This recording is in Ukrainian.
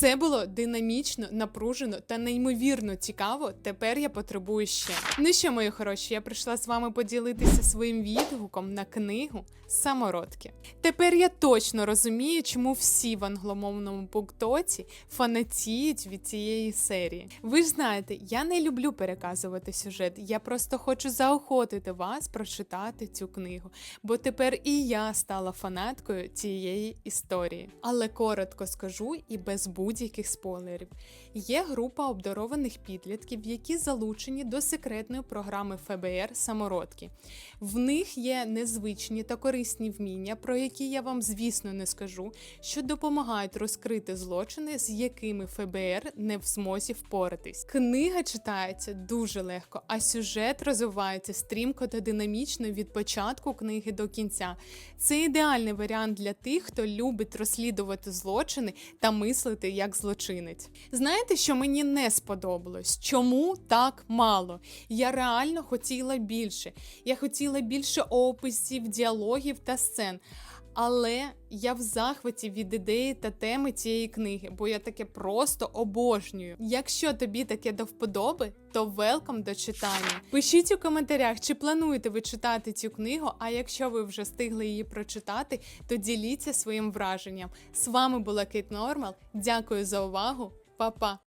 Все було динамічно, напружено та неймовірно цікаво. Тепер я потребую ще. Ну що, мої хороші, я прийшла з вами поділитися своїм відгуком на книгу Самородки. Тепер я точно розумію, чому всі в англомовному буктоці фанатіють від цієї серії. Ви ж знаєте, я не люблю переказувати сюжет, я просто хочу заохотити вас прочитати цю книгу, бо тепер і я стала фанаткою цієї історії. Але коротко скажу і без будь-яких спойлерів. Є група обдарованих підлітків, які залучені до секретної програми ФБР Самородки. В них є незвичні та корисні вміння, про які я вам, звісно, не скажу, що допомагають розкрити злочини, з якими ФБР не в змозі впоратись. Книга читається дуже легко, а сюжет розвивається стрімко та динамічно від початку книги до кінця. Це ідеальний варіант для тих, хто любить розслідувати злочини та мислити як злочинець. Знаєте, що мені не сподобалось? Чому так мало? Я реально хотіла більше. Я хотіла більше описів, діалогів та сцен. Але я в захваті від ідеї та теми цієї книги, бо я таке просто обожнюю. Якщо тобі таке до вподоби, то велкам до читання. Пишіть у коментарях, чи плануєте ви читати цю книгу. А якщо ви вже встигли її прочитати, то діліться своїм враженням. З вами була Кейт Нормал. Дякую за увагу, Па-па!